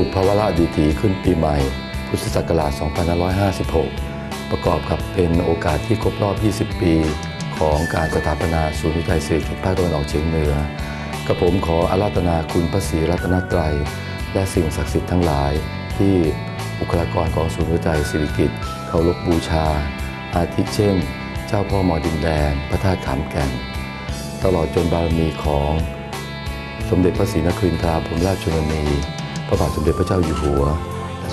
สุภวราดีถีขึ้นปีใหม่ พุทธศักราช 2556 ประกอบกับเป็นโอกาสที่ครบรอบ 20 ปี ของการสถาปนาศูนย์วิจัยเศรษฐกิจภาคตะวันออกเฉียงเหนือกระผมขออาราธนาคุณพระศรีรัตนตรัย และสิ่งศักดิ์สิทธิ์ทั้งหลาย ที่บุคลากรของศูนย์วิจัยเศรษฐกิจเคารพบูชา อาทิเช่น เจ้าพ่อหมอดินแดง พระธาตุขามแก่น ตลอดจนบารมีของสมเด็จพระศรีนครินทราบรมราชชนนี พระบาทสมเด็จพระเจ้าอยู่หัว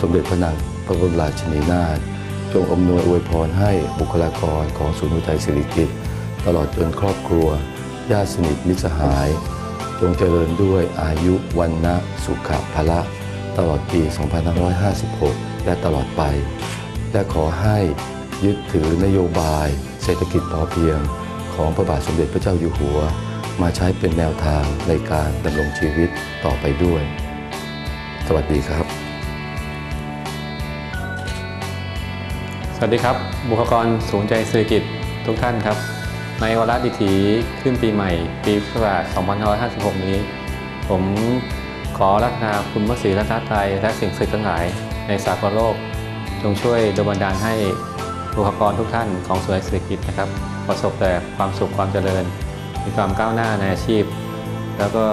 สมเด็จพระนางพระบรมราชินีนาถจงอำนวยอวยพรให้บุคลากรของศูนย์วิจัยเศรษฐกิจตลอดจนครอบครัว ญาติสนิทมิตรสหาย จงเจริญด้วยอายุวันนะสุขภละ ตลอดปี 2556 และตลอดไป และขอให้ยึดถือนโยบาย เศรษฐกิจพอเพียง ของพระบาทสมเด็จพระเจ้าอยู่หัว มาใช้เป็นแนวทางในการดำรงชีวิตต่อไปด้วย สวัสดีครับ สวัสดีครับ บุคลากรศูนย์ใจเศรษฐกิจทุกท่านครับ ในวาระดิถีขึ้นปีใหม่ ปีพุทธศักราช2556 นี้ ผมขอรัตนาคุณพระศรีรัตนตรัยและสิ่งศักดิ์สิทธิ์ทั้งหลายในสากลโลก จงช่วยดลบันดาลให้บุคลากรทุกท่านของศูนย์เศรษฐกิจนะครับ ประสบแต่ความสุขความเจริญ มีความก้าวหน้าในอาชีพ แล้วก็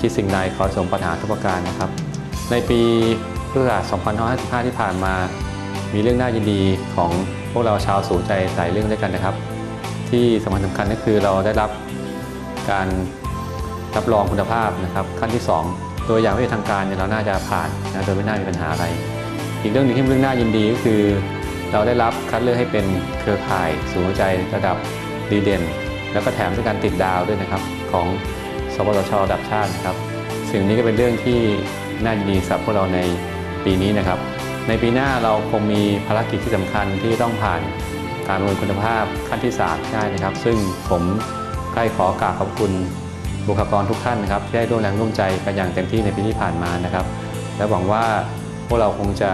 คิดสิ่งใดขอสมปรารถนาทุกประการนะครับ ในปีพุทธศักราช 2555 ที่ผ่านมา มีเรื่องน่ายินดีของพวกเราชาวสูนใจหลายเรื่องด้วยกันนะครับ ที่สำคัญสำคัญก็คือเราได้รับการรับรองคุณภาพนะครับขั้นที่2โดยอย่างไม่ทางการเนี่ยเราน่าจะผ่านนะโดยไม่น่ามีปัญหาอะไร อีกเรื่องหนึงที่เรื่องน่ายินดีก็คือ เราได้รับคัดเลือกให้เป็นเครือข่ายศูนย์วิจัยระดับดีเด่น แล้วก็แถมด้วยการติดดาวด้วยนะครับของสปสชระดับชาตินะครับ สิ่งนี้ก็เป็นเรื่องที่ น่ายินดีสำหรับพวกเราในปีนี้นะครับ ในปีหน้าเราคงมีภารกิจที่สำคัญที่ต้องผ่านการประเมินคุณภาพขั้นที่3ได้นะครับ ซึ่งผมใกล้ขอกราบขอบคุณบุคลากรทุกท่านนะครับที่ได้ร่วมแรงร่วมใจกันอย่างเต็มที่ในปีที่ผ่านมานะครับ และหวังว่าพวกเราคงจะ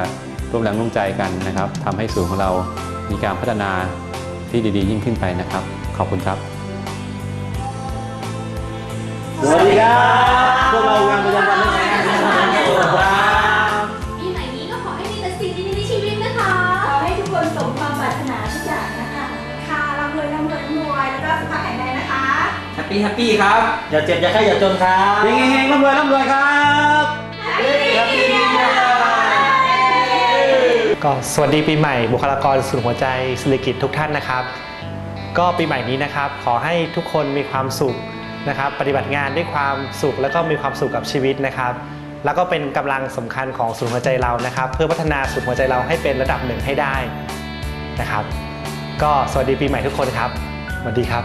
ร่วมแรงร่วมใจกันนะครับทำให้ศูนย์ของเรามีการพัฒนาที่ดีๆ ยิ่งขึ้นไปนะครับ ขอบคุณครับ สวัสดีครับพวกเรางานประจำวันนักศึก ษาครับปีใหม่นี้ก็ขอให้มีแต่สิ่งดีๆในชีวิตนะคะ ขอให้ทุกคนสมความปรารถนาทุกอย่างนะคะ ค่ะร่ำรวยร่ำรวยร่ำรวยแล้วก็สุขภาพแข็งแรงนะคะ แฮปปี้แฮปปี้ครับอย่าเจ็บอย่าไข้อย่าจนครับเฮงเฮงๆร่ำรวยร่ำรวยครับแฮปปี้นิวเยียร์ก็สวัสดีปีใหม่บุคลากรศูนย์หัวใจศิริกิจทุกท่านนะครับ ก็ปีใหม่นี้นะครับ ขอให้ทุกคนมีความสุขนะครับ ปฏิบัติงานด้วยความสุขแล้วก็มีความสุขกับชีวิตนะครับ แล้วก็เป็นกำลังสำคัญของศูนย์หัวใจเรานะครับ เพื่อพัฒนาศูนย์หัวใจเราให้เป็นระดับหนึ่งให้ได้นะครับ ก็สวัสดีปีใหม่ทุกคนครับสวัสดีครับ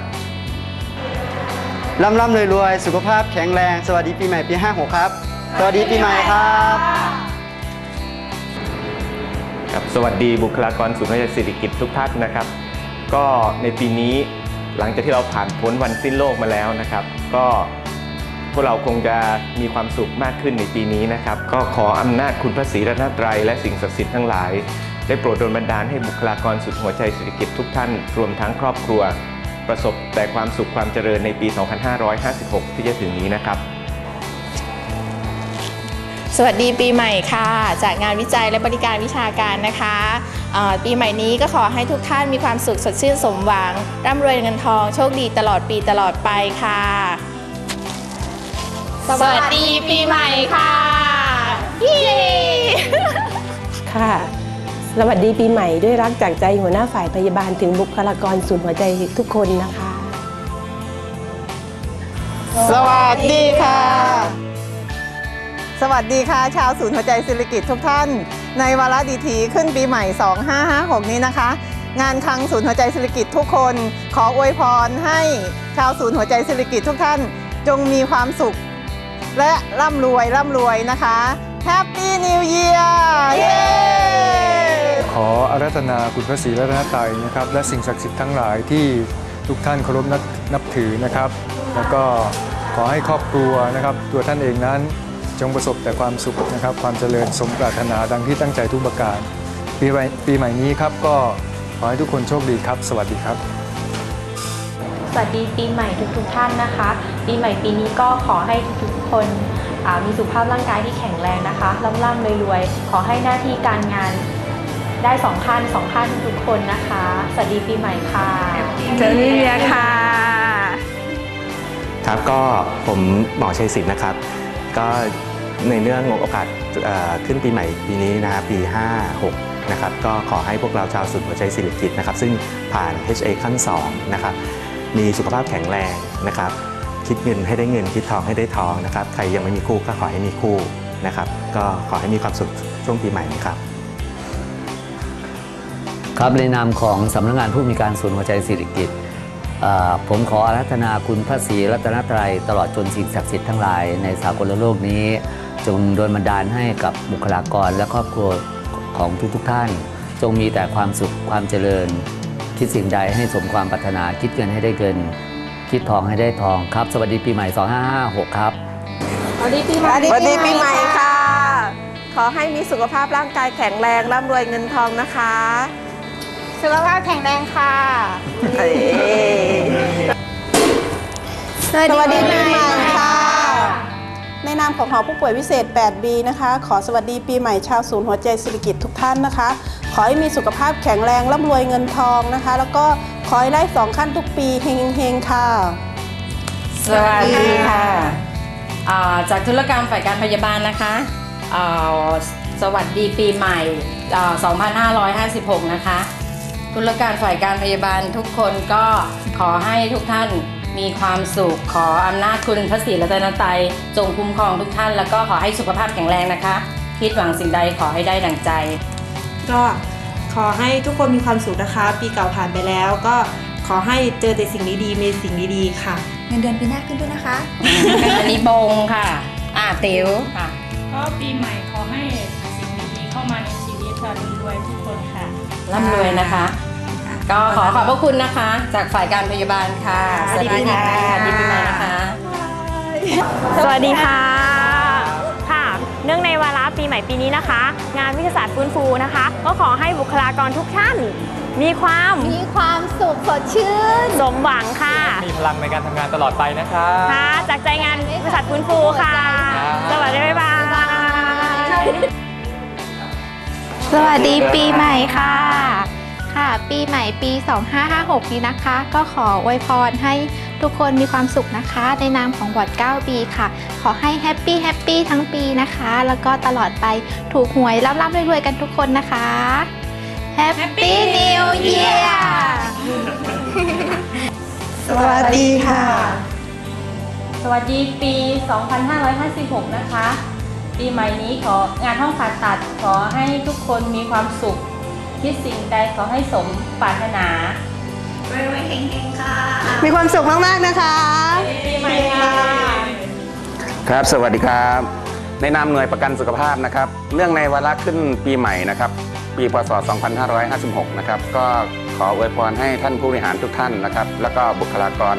ร่ำร่ำรวยรวยสุขภาพแข็งแรง สวัสดีปีใหม่ปี56ครับ สวัสดีปีใหม่ครับครับ สวัสดีบุคลากรศูนย์วิจัยเศรษฐกิจทุกท่านนะครับ ก็ในปีนี้หลังจากที่เราผ่านพ้นวันสิ้นโลกมาแล้วนะครับ ก็พ วกเราคงจะมีความสุขมากขึ้นในปีนี้นะครับ ก็ขออำนาจคุณพระศรีรัตนตรัยและสิ่งศักดิ์สิทธิ์ทั้งหลาย ได้โปรดดลบันดาลให้บุคลากรสุดหัวใจเศรษฐกิจทุกท่าน รวมทั้งครอบครัว ประสบแต่ความสุขความเจริญในปี 2556 ที่จะถึงนี้นะครับสวัสดีปีใหม่ค่ะ จากงานวิจัยและบริการวิชาการนะคะปีใหม่นี้ก็ขอให้ทุกท่านมีความสุขสดชื่นสมหวัง ร่ำรวยเงินทองโชคดีตลอดปีตลอดไปค่ะ สวัสดีปีใหม่ค่ะเย้ค่ะ สวัสดีปีใหม่ด้วยรักจากใจหัวหน้าฝ่ายพยาบาลถึงบุคลากรศูนย์หัวใจทุกคนนะคะ สวัสดีค่ะ สวัสดีค่ะ ชาวศูนย์หัวใจศิริกิจทุกท่าน ในวาระดีถีขึ้นปีใหม่ 2556 นี้นะคะ งานคลังศูนย์หัวใจศิริกิจทุกคน ขออวยพรให้ชาวศูนย์หัวใจศิริกิจทุกท่าน จงมีความสุข และร่ำรวยร่ำรวยนะคะแฮปปี้นิวเยียร์เย้ขออารัธนาคุณพระศรีรัตนตรัยนะครับ และสิ่งศักดิ์สิทธิ์ทั้งหลายที่ทุกท่านเคารพนับนับถือนะครับ แล้วก็ขอให้ครอบครัวนะครับ ตัวท่านเองนั้นจงประสบแต่ความสุขนะครับ ความเจริญสมปรารถนาดังที่ตั้งใจทุกประการ ปีใหม่ปีใหม่นี้ครับก็ขอให้ทุกคนโชคดีครับ สวัสดีครับ สวัสดีปีใหม่ทุกๆท่านนะคะ ปีใหม่ปีนี้ก็ขอให้ทุกๆคนอ่ามีสุขภาพร่างกายที่แข็งแรงนะคะร่ำร่ำรวยๆ ขอให้หน้าที่การงานได้สองขั้นสองขั้นทุกคนนะคะ สวัสดีปีใหม่ค่ะเจอลิเลียค่ะ ครับก็ผมหมอชัยศิลป์นะครับ ก็ในเรื่องโอกาสเอ่อขึ้นปีใหม่ปีนี้นะครับปี 56 นะครับ ก็ขอให้พวกเราชาวสุดหัวใจศิริกิจนะครับ ซึ่งผ่าน HA ขั้น 2 นะครับ มีสุขภาพแข็งแรงนะครับ คิดเงินให้ได้เงินคิดทองให้ได้ทองนะครับใครยังไม่มีคู่ก็ขอให้มีคู่นะครับก็ขอให้มีความสุขช่วงปีใหม่นะครับ ครับในนามของสำนักงานผู้มีการศูนย์หัวใจสิริกิตอ่าผมขออารัธนาคุณพระศรีรัตนตรัยตลอดจนสิ่งศักดิ์สิทธิ์ทั้งหลายในสากลโลกนี้ จงโดนบันดาลให้กับบุคลากรและครอบครัวของทุกๆท่าน จงมีแต่ความสุขความเจริญ คิดสิ่งใดให้สมความปรารถนาคิดเงินให้ได้เงิน คิดทองให้ได้ทองครับ สวัสดีปีใหม่ 2556 ครับ สวัสดีปีใหม่สวัสดีปีใหม่ค่ะ ขอให้มีสุขภาพร่างกายแข็งแรงร่ำรวยเงินทองนะคะ สุขภาพแข็งแรงค่ะ สวัสดีปีใหม่ค่ะ ในนามของหอผู้ป่วยพิเศษ 8B นะคะ ขอสวัสดีปีใหม่ชาวศูนย์หัวใจศิริกิจทุกท่านนะคะ ขอให้มีสุขภาพแข็งแรงร่ำรวยเงินทองนะคะ แล้วก็ ขอให้ได้สองขั้นทุกปีเฮงๆค่ะ สวัสดีค่ะอ่าจากธุรการฝ่ายการพยาบาลนะคะอ่าสวัสดีปีใหม่อ่า2556 นะคะ ธุรการฝ่ายการพยาบาลทุกคนก็ขอให้ทุกท่านมีความสุขขออำนาจคุณพระศรีรัตนตรัยจงคุ้มครองทุกท่าน แล้วก็ขอให้สุขภาพแข็งแรงนะคะ คิดหวังสิ่งใดขอให้ได้ดังใจ ก็ ขอให้ทุกคนมีความสุขนะคะ ปีเก่าผ่านไปแล้ว ก็ขอให้เจอแต่สิ่งดีๆมีสิ่งดีๆค่ะ เงินเดือนปีหน้าขึ้นด้วยนะคะ อันนี้บงค่ะ อ่าติ๋วค่ะ ก็ปีใหม่ขอให้สิ่งดีๆเข้ามาในชีวิตค่ะรวยๆทุกคนค่ะร่ำรวยนะคะ ก็ขอขอบพระคุณนะคะ จากฝ่ายการพยาบาลค่ะสวัสดีค่ะสวัสดีปีใหม่นะคะ สวัสดีค่ะ ค่ะ เนื่องในวาระปีให ม่ปีนี้นะคะ งานวิทยาศาสตร์ฟื้นฟูนะคะ ก็ขอให้บุคลากรทุกท่าน มีความมีความสุขสดชื่น สมหวังค่ะมีพลังในการทำงานตลอดไปนะครับ ค่ะ จากใจงานบริษัทฟื้นฟูค่ะ สวัสดีบ๊ายบายสวัสดีปีใหม่ค่ะ ค่ะ ปีใหม่ปี 2556 นี้นะคะ ก็ขออวยพรให้ทุกคนมีความสุขนะคะ ในนามของบอร์ด9ปีค่ะ ขอให้แฮปปี้แฮปปี้ทั้งปีนะคะ แล้วก็ตลอดไปถูกหวยร่ำๆรวยๆกันทุกคนนะคะแฮปปี้นิวเยียร์สวัสดีค่ะ สวัสดีปี 2556 นะคะ ปีใหม่นี้ของานห้องผ่าตัดขอให้ทุกคนมีความสุข คิดสิ่งใดขอให้สมปรารถนารวยๆเฮงๆค่ะมีความสุขมากๆนะคะปีใหม่ค่ะครับ สวัสดีครับ ในนามหน่วยประกันสุขภาพนะครับ เรื่องในวาระขึ้นปีใหม่นะครับ ปีพศ 2556 นะครับ ก็ขออวยพรให้ท่านผู้บริหารทุกท่านนะครับ แล้วก็บุคลากร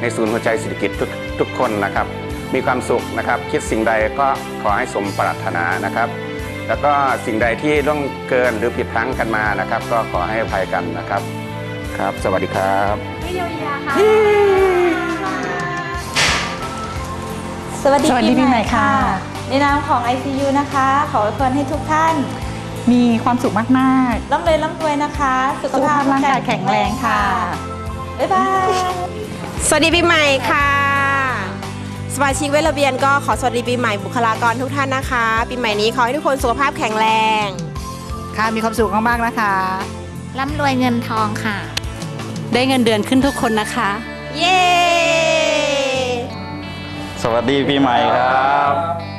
ในศูนย์หัวใจศิริกิจทุกทุกคนนะครับ มีความสุขนะครับ คิดสิ่งใดก็ขอให้สมปรารถนานะครับ แล้วก็สิ่งใดที่ล่วงเกินหรือผิดพลั้งกันมานะครับ ก็ขอให้อภัยกันนะครับ ครับ สวัสดีครับสวัสดีสวัสดีปีใหม่ค่ะ ในนามของ ICU นะคะ ขออวยพรให้ทุกท่าน มีความสุขมากร่ำรวยร่ำรวยนะคะสุขภาพสุขภาพร่างกายแข็งแรงค่ะ บ๊ายบาย สวัสดีปีใหม่ค่ะ สมาชิกเวทระเบียนก็ขอสวัสดีปีใหม่บุคลากรทุกท่านนะคะ ปีใหม่นี้ขอให้ทุกคนสุขภาพแข็งแรง ค่ะมีความสุขมากๆนะคะร่ำรวยเงินทองค่ะ ได้เงินเดือนขึ้นทุกคนนะคะ เย้สวัสดีปีใหม่ครับ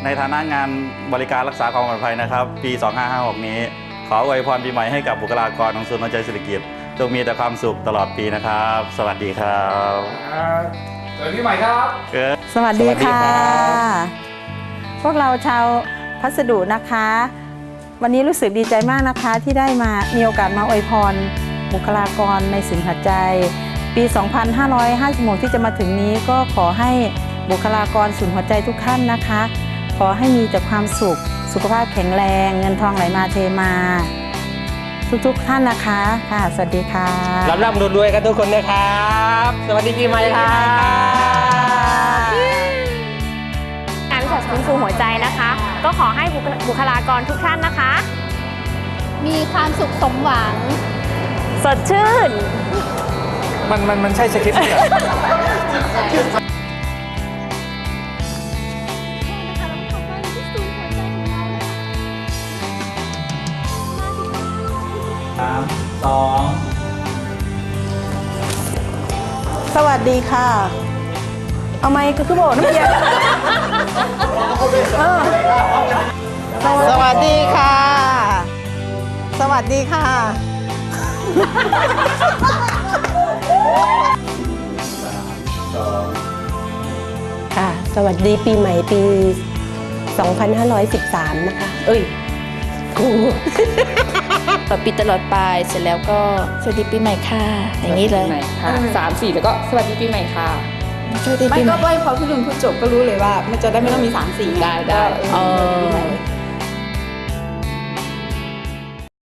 ในฐานะงานบริการรักษาความปลอดภัยนะครับ ปี 2556 นี้ ขออวยพรปีใหม่ให้กับบุคลากรของศูนย์หัวใจศิริกิจจงมีแต่ความสุขตลอดปีนะครับ สวัสดีครับ สวัสดีปีใหม่ครับ สวัสดีค่ะสวัสดีครับพวกเราชาวพัสดุนะคะ วันนี้รู้สึกดีใจมากนะคะที่ได้มามีโอกาสมาอวยพรบุคลากรในศูนย์หัวใจ ปี 2556 ที่จะมาถึงนี้ก็ขอให้บุคลากรศูนย์หัวใจทุกท่านนะคะ ขอให้มีแต่ความสุข สุขภาพแข็งแรง เงินทองไหลมาเทมา ทุกๆท่านนะคะค่ะ สวัสดีค่ะร่ำร่ำรวยๆกันทุกคนนะครับ สวัสดีปีใหม่ครับฟื้นฟูหัวใจนะคะ ก็ขอให้บุคบุคลากรทุกท่านนะคะ มีความสุขสมหวัง สดชื่น มันมันมันใช่สคริปต์เหรอ สามสองสวัสดีค่ะ เอาไมค์ก็คือบอกน้ำเย็นเออสวัสดีค่ะ สวัสดีค่ะ ค่ะ สวัสดีปีใหม่ปี 2513 นะคะ เอ้ยกู ต่อปีตลอดไปเสร็จแล้วก็สวัสดีปีใหม่ค่ะ อย่างนี้เลยค่ะสามสี่แล้วก็สวัสดีปีใหม่ค่ะ สวัสดีไม่ปีใหก็ม่ไหว้พอพี่ลุนพูดจบก็รู้เลยว่า มันจะได้ไม่ต้องมีสามสี่ได้ได้ เออเออ